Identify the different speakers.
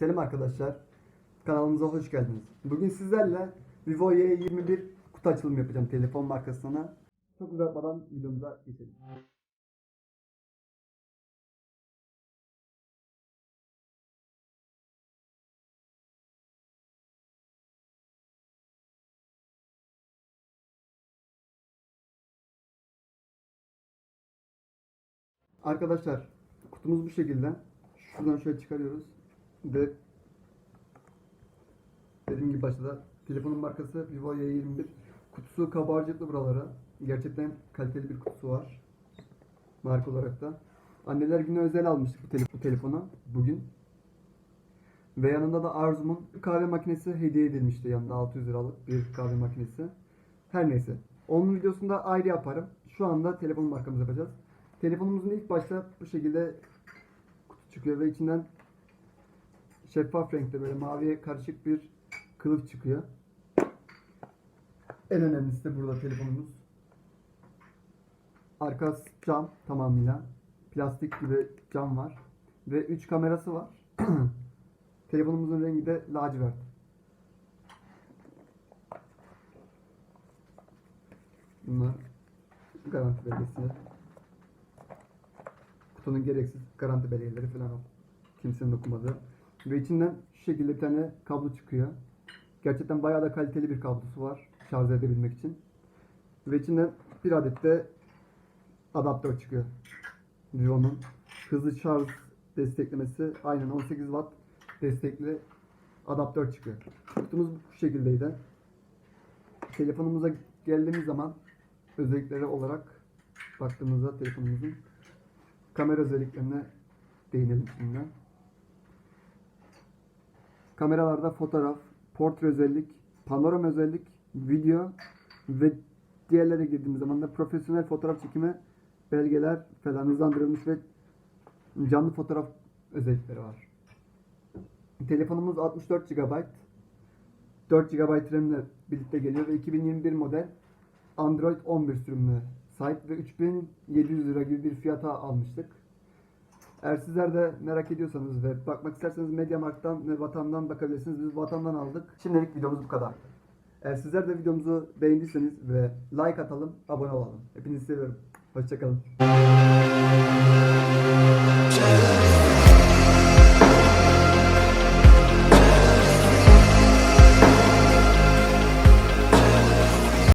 Speaker 1: Selam arkadaşlar. Kanalımıza hoş geldiniz. Bugün sizlerle Vivo Y21 kutu açılımı yapacağım telefon markasına. Çok uzatmadan videomuza geçelim. Arkadaşlar kutumuz bu şekilde. Şuradan şöyle çıkarıyoruz. Ve dediğim gibi başta da telefonun markası Vivo Y21. Kutusu kabarcıklı buralara. Gerçekten kaliteli bir kutusu var. Marka olarak da. Anneler günü özel almıştık bu, tele- bu telefonu bugün. Ve yanında da Arzum'un kahve makinesi hediye edilmişti yanında 600 liralık bir kahve makinesi. Her neyse. Onun videosunu da ayrı yaparım. Şu anda telefon markamızı yapacağız. Telefonumuzun ilk başta bu şekilde kutu çıkıyor ve içinden şeffaf renkte böyle maviye karışık bir kılıf çıkıyor. En önemlisi de burada telefonumuz. Arkası cam tamamıyla. Plastik gibi cam var. Ve 3 kamerası var. Telefonumuzun rengi de lacivert. Bunlar garanti belgesi. Kutunun gereksiz garanti belgeleri falan o. Kimsenin okumadığı. Ve içinden şu şekilde bir tane kablo çıkıyor. Gerçekten bayağı da kaliteli bir kablosu var şarj edebilmek için. Ve içinden bir adet de adaptör çıkıyor. Vivo'nun hızlı şarj desteklemesi aynen 18 watt destekli adaptör çıkıyor. Kutumuz bu şekildeydi. Telefonumuza geldiğimiz zaman özellikleri olarak baktığımızda telefonumuzun kamera özelliklerine değinelim şimdi. Kameralarda fotoğraf, portre özellik, panoram özellik, video ve diğerlere girdiğimiz zaman da profesyonel fotoğraf çekimi belgeler falan hızlandırılmış ve canlı fotoğraf özellikleri var. Telefonumuz 64 GB. 4 GB RAM ile birlikte geliyor ve 2021 model Android 11 sürümüne sahip ve 3700 lira gibi bir fiyata almıştık. Eğer sizler de merak ediyorsanız ve bakmak isterseniz Mediamarkt'tan ve Vatan'dan bakabilirsiniz. Biz Vatan'dan aldık. Şimdilik videomuz bu kadar. Eğer sizler de videomuzu beğendiyseniz ve like atalım, abone olalım. Hepinizi seviyorum. Hoşçakalın.